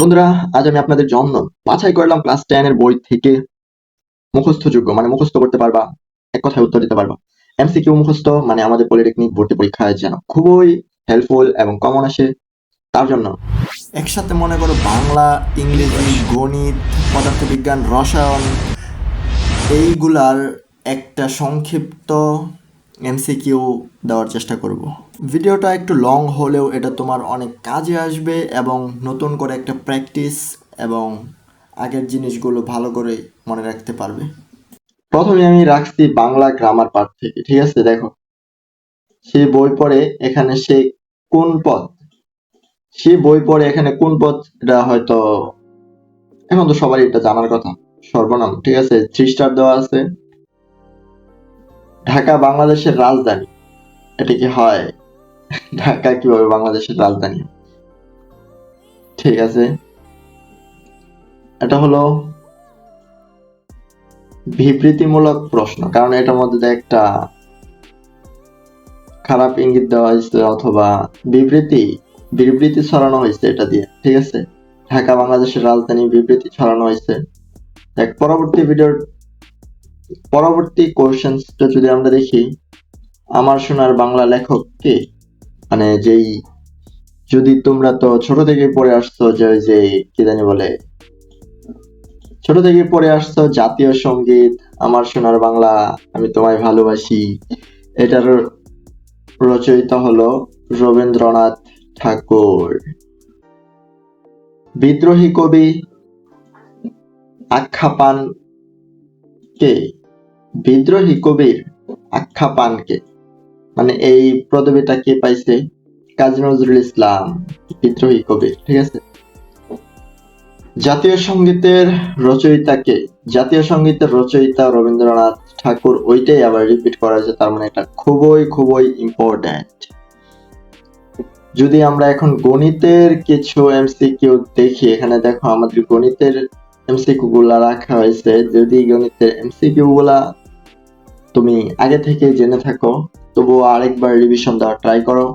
বন্ধুরা, আজ আমি আপনাদের জন্য বাছাই করলাম ক্লাস টেন এর বই থেকে মুখস্থযোগ্য মানে মুখস্থ করতে পারবা, এক কথায় উত্তর দিতে পারবা। এমসিকিউ মুখস্থ মানে আমাদের পলিটেকনিক ভর্তি পরীক্ষায় যেন খুবই হেল্পফুল এবং কমন আসে, তার জন্য একসাথে মনে করো বাংলা, ইংরেজি, গণিত, পদার্থবিজ্ঞান, রসায়ন, এইগুলার একটা সংক্ষিপ্ত এমসিকিউ দেওয়ার চেষ্টা করব। ভিডিওটা একটু লং হলেও এটা তোমার অনেক কাজে আসবে এবং নতুন করে একটা প্র্যাকটিস এবং আগের জিনিসগুলো ভালো করে মনে রাখতে পারবে। প্রথমে আমি রাখছি বাংলা গ্রামার পার্ট থেকে, ঠিক আছে? দেখো, সে বই পড়ে এখানে সে কোন পদ? সে বই পড়ে এখানে কোন পদ? এটা হয়তো, এখন তো সবারই এটা জানার কথা, সর্বনাম, ঠিক আছে? থ্রি স্টার দেওয়া আছে। ঢাকা, বাংলাদেশের রাজধানী, এটা কি হয়? ঢাকা কীভাবে বাংলাদেশের রাজধানী। ঠিক আছে। এটা হলো বিবৃতিমূলক প্রশ্ন, কারণ এটার মধ্যে একটা খারাপ ইঙ্গিত দেওয়া হয়েছে অথবা বিবৃতি বিবৃতি ছড়ানো হয়েছে এটা দিয়ে, ঠিক আছে? ঢাকা, বাংলাদেশের রাজধানী, বিবৃতি ছড়ানো হয়েছে। এক পরবর্তী ভিডিওর, পরবর্তী কোশ্চেন্সটা যদি আমরা দেখি, আমার সোনার বাংলা লেখক কে? মানে যেই, যদি তোমরা তো ছোট থেকে পড়ে আসছো যে ওই যে, কি জানি বলে, ছোট থেকে পড়ে আসছো জাতীয় সংগীত, আমার সোনার বাংলা, আমি তোমায় ভালোবাসি, এটার রচয়িতা হলো রবীন্দ্রনাথ ঠাকুর। বিদ্রোহী কবি আখ্যা পান কে? বিদ্রোহী কবির আখ্যা পান কে? মানে এই পদবিটা কে পাইছে? কাজী নজরুল ইসলাম, বিদ্রোহী কবি, ঠিক আছে? জাতীয় সঙ্গীতের রচয়িতা কে? জাতীয় সঙ্গীতের রচয়িতা রবীন্দ্রনাথ ঠাকুর, ওইটাই আবার রিপিট করা হয়েছে, তার মানে এটা খুবই খুবই ইম্পর্ট্যান্ট যদি আমরা এখন গণিতের কিছু এমসিকিউ দেখি, এখানে দেখো আমাদের গণিতের এমসিকিউ গুলা রাখা হয়েছে। যদি গণিতের এমসিকিউ গুলা তুমি আগে থেকে জেনে থাকো তবুও আরেকবার রিভিশন দেওয়ার ট্রাই করো।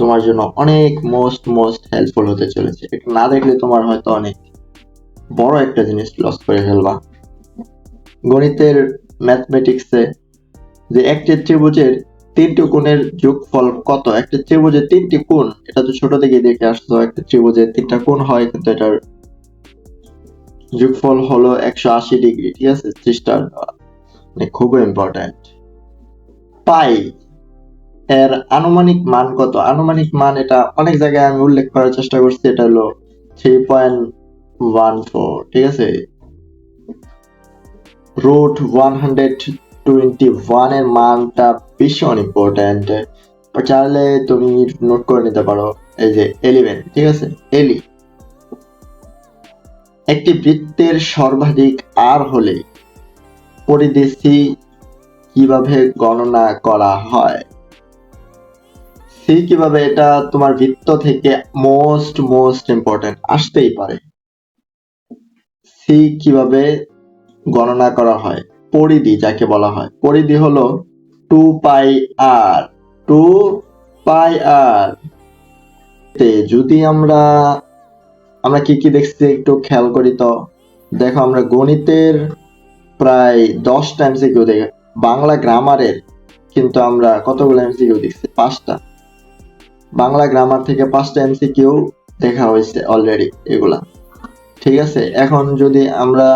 তোমার জন্য অনেক মোস্ট মোস্ট হেল্পফুল হতে চলেছে। এটা না দেখলে তোমার হয়তো অনেক বড় একটা জিনিস লস করে ফেলবা। গণিতের ম্যাথমেটিক্সে যে একটি ত্রিভুজের তিনটি কোণের যোগফল কত? একটা ত্রিভুজের তিনটি কোণ, এটা তো ছোট থেকে দেখে আসতো একটা ত্রিভুজের তিনটা কোণ হয়, কিন্তু এটার যোগফল হলো একশো আশি ডিগ্রি, ঠিক আছে? ত্রিশটার মানে খুবই ইম্পর্ট্যান্ট পাই এর আনুমানিক মান কত? আনুমানিক মান এটা অনেক জায়গায় আমি উল্লেখ করার চেষ্টা করছি, এটা হলো থ্রি পয়েন্ট ওয়ান ফোর ঠিক আছে? রুট ওয়ান হান্ড্রেড টোয়েন্টি ওয়ানের মানটা ভীষণ ইম্পর্ট্যান্ট চাইলে তুমি নোট করে নিতে পারো, এই যে এলিভেন ঠিক আছে? এলি একটি বৃত্তের সর্বাধিক আর হলে পরিদেশি কীভাবে গণনা করা হয়? সি কীভাবে এটা তোমার বৃত্ত থেকে মোস্ট মোস্ট ইম্পর্টেন্ট আসতেই পারে? সি কীভাবে গণনা করা হয়? পরিধি যাকে বলা হয়। পরিধি হলো টু পাই আর টু পাই আর যদি আমরা আমরা কি কি দেখছি একটু খেয়াল করি তো? দেখো আমরা গণিতের প্রায় দশটা এমসিকিউ দেখে বাংলা গ্রামারের কিন্তু আমরা কতগুলো এমসিকিউ দেখছি? পাঁচটা। বাংলা গ্রামার থেকে পাঁচটা এমসিকিউ দেখা হয়েছে অলরেডি এগুলা। ঠিক আছে? এখন যদি আমরা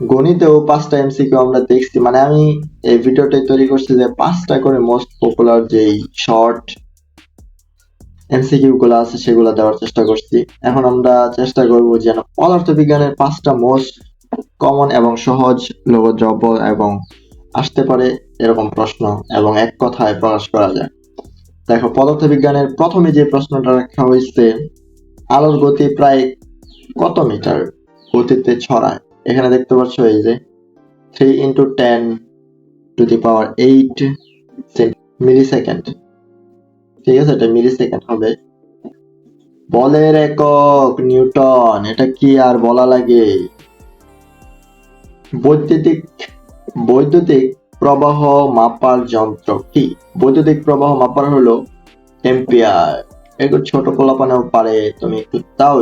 গণিতেও পাঁচটা এমসিকিউ আমরা দেখছি মানে আমি এই ভিডিওটাই তৈরি করছি যে পাঁচটা করে মোস্ট পপুলার যেই শর্ট এমসিকিউ গুলো আছে সেগুলো দেওয়ার চেষ্টা করছি। এখন আমরা চেষ্টা করব যেন পদার্থ বিজ্ঞানের পাঁচটা মোস্ট কমন এবং সহজ লঘুদ্রব্য এবং আসতে পারে এরকম প্রশ্ন এবং এক কথায় প্রকাশ করা যায়। দেখো পদার্থ বিজ্ঞানের প্রথমে যে প্রশ্নটা রাখা হয়েছে, আলোর গতি প্রায় কত মিটার? গতিতে ছড়ায়। এখানে দেখতে পাচ্ছ এই যে three into ten to the power eight millisecond ঠিক আছে, এটা মিলি সেকেন্ড হবে। বলের একক, নিউটন, এটা কি আর বলা লাগে? বৈদ্যুতিক বৈদ্যুতিক প্রবাহ মাপার যন্ত্র কি? বৈদ্যুতিক প্রবাহ মাপার হলো এম্পিয়ার একটু ছোট পোলাপানেও পারে, তুমি একটু তাও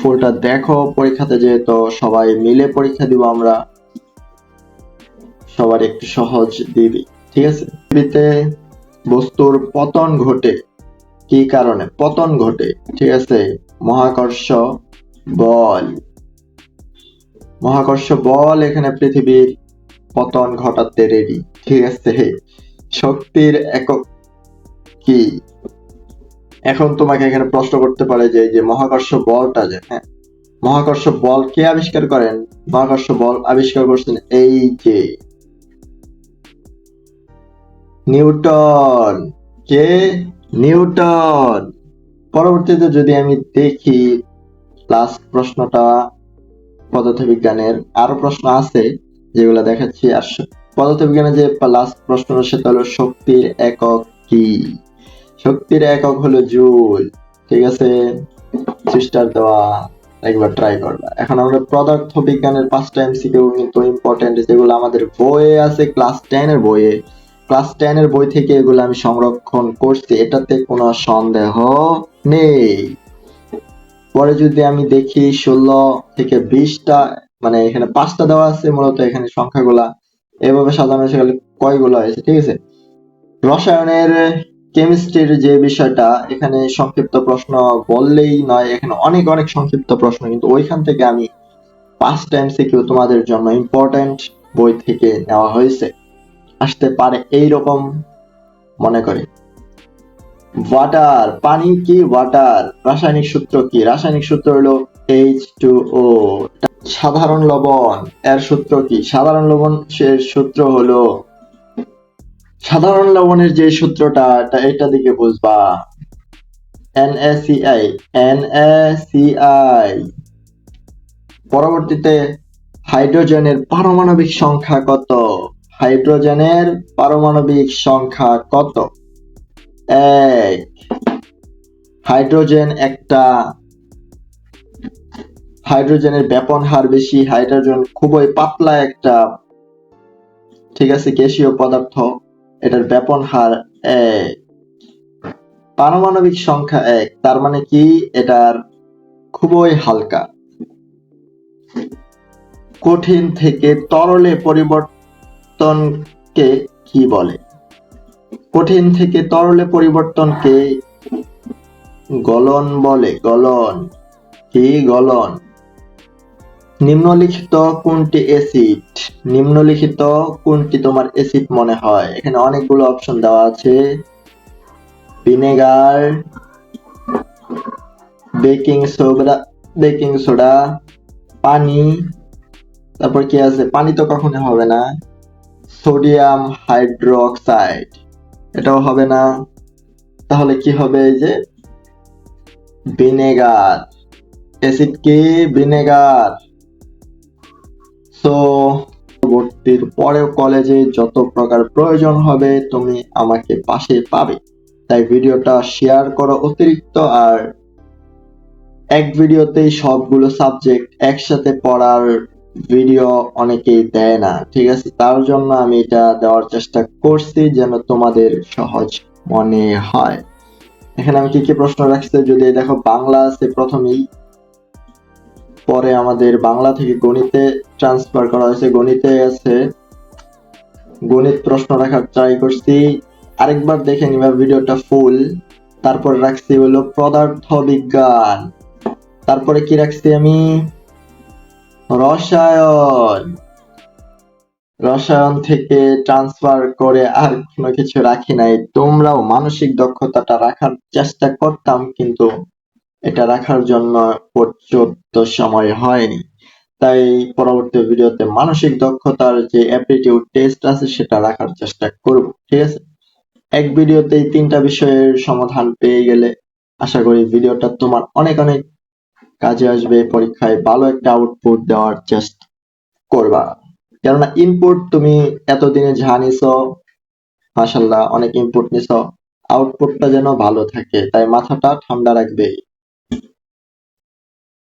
ফুলটা দেখো, পরীক্ষাতে যেহেতু সবাই মিলে পরীক্ষা দিব আমরা, সবার একটু সহজ দিবি, ঠিক আছে? পৃথিবীতে বস্তুর পতন ঘটে, কি কারণে? পতন ঘটে, ঠিক আছে? মহাকর্ষ বল মহাকর্ষ বল এখানে পৃথিবীর পতন ঘটাতে রেডি ঠিক আছে শক্তির একক কি? এখন তোমাকে এখানে প্রশ্ন করতে পারে যে যে মহাকর্ষ বলটা যে হ্যাঁ? মহাকর্ষ বল কে আবিষ্কার করেন? মহাকর্ষ বল আবিষ্কার করছেন এই যে নিউটন। কে? নিউটন। পরবর্তীতে যদি আমি দেখি লাস্ট প্রশ্নটা, পদার্থবিজ্ঞানের আরও প্রশ্ন আছে। যেগুলো দেখাচ্ছি, আর পদার্থবিজ্ঞানের যে লাস্ট প্রশ্ন সেটা হলো শক্তির একক কি? শক্তির একক হলো জুল, ঠিক আছে? সিস্টার দেওয়া একবার ট্রাই করবা। এখন আমরা পদার্থ বিজ্ঞানের পাঁচটা এমসিকিউ কিন্তু ইম্পর্টেন্ট যেগুলো আমাদের বইয়ে আছে ক্লাস টেন এর বইয়ে। ক্লাস টেন এর বই থেকে এগুলো আমি সংরক্ষণ করছি, এটাতে কোনো সন্দেহ নেই। পরে যদি আমি দেখি ষোলো থেকে বিশটা মানে এখানে পাঁচটা দেওয়া আছে, মূলত এখানে সংখ্যাগুলা এভাবে সাজানো হয়েছে কয়গুলো হয়েছে ঠিক আছে? রসায়নের কেমিস্ট্রির যে বিষয়টা, এখানে সংক্ষিপ্ত প্রশ্ন বললেই নয়, এখানে অনেক অনেক সংক্ষিপ্ত প্রশ্ন, কিন্তু ওইখান থেকে আমি পাঁচটা এমসিকিউ তোমাদের জন্য ইম্পর্টেন্ট বই থেকে নেওয়া হয়েছে। আসতে পারে এই রকম মনে করে। ওয়াটার পানি কি? ওয়াটার রাসায়নিক সূত্র কি? রাসায়নিক সূত্র হলো এইচ টু ও সাধারণ লবণ, এর সূত্র কি? সাধারণ লবণ এর সূত্র হলো, সাধারণ লবণের যে সূত্রটা, এটা দিকে বুঝবা। NaCl NaCl পরবর্তীতে, হাইড্রোজেনের পারমাণবিক সংখ্যা কত? হাইড্রোজেনের পারমাণবিক সংখ্যা কত? এক। হাইড্রোজেন একটা হাইড্রোজেনের ব্যাপন হার বেশি, হাইড্রোজেন খুবই পাতলা একটা, ঠিক আছে, গ্যাসীয় পদার্থ, এটার ব্যাপন হার এক। পারমাণবিক সংখ্যা এক, তার মানে কি? এটার খুবই হালকা। কঠিন থেকে তরলে পরিবর্তনকে কি বলে? কঠিন থেকে তরলে পরিবর্তনকে গলন বলে, গলন। কি গলন? নিম্নলিখিত কোনটি অ্যাসিড নিম্নলিখিত কোনটি তোমার অ্যাসিড মনে হয়? এখানে অনেকগুলো অপশন দেওয়া আছে। Vinegar baking soda baking soda পানি, তারপর কি আছে? পানি তো কখনো হবে না। সোডিয়াম হাইড্রোক্সাইড এটাও হবে না। তাহলে কি হবে এই যে? ভিনেগার অ্যাসিড কি? ভিনেগার সো ভর্তির কলেজে যত প্রকার প্রয়োজন হবে, তুমি আমাকে পাশে পাবে। তাই ভিডিওটা শেয়ার করো অতিরিক্ত আর এক ভিডিওতেই সবগুলো সাবজেক্ট একসাথে পড়ার ভিডিও অনেকেই দেয় না, ঠিক আছে? তার জন্য আমি এটা দেওয়ার চেষ্টা করছি যেন তোমাদের সহজ মনে হয়। এখানে আমি কি কি প্রশ্ন রাখছি? যদি দেখো, বাংলা আছে প্রথমেই। পরে আমাদের বাংলা থেকে গণিতে ট্রান্সফার করা হয়েছে। গণিতে আছে। গণিত প্রশ্ন রাখার ট্রাই করছি। আরেকবার দেখে নিবা ভিডিওটা ফুল তারপর রাখছি হলো পদার্থ বিজ্ঞান। তারপরে কি রাখছি আমি? রসায়ন। রসায়ন থেকে ট্রান্সফার করে আর কোনো কিছু রাখি নাই। তোমরাও মানসিক দক্ষতাটা রাখার চেষ্টা করতাম, কিন্তু এটা রাখার জন্য পর্যাপ্ত সময় হয়নি। তাই পরবর্তী ভিডিওতে মানসিক দক্ষতার যে অ্যাপটিটিউড টেস্ট আছে, সেটা রাখার চেষ্টা করব, ঠিক আছে? এক ভিডিওতেই তিনটা বিষয়ের সমাধান পেয়ে গেলে আশা করি ভিডিওটা তোমার অনেক অনেক কাজে আসবে, পরীক্ষায় ভালো একটা আউটপুট দেওয়ার চেষ্টা করবা। কেননা ইনপুট তুমি এতদিনে যা নিছো মাসাল্লাহ অনেক ইনপুট নিছো আউটপুটটা যেন ভালো থাকে, তাই মাথাটা ঠান্ডা রাখবে।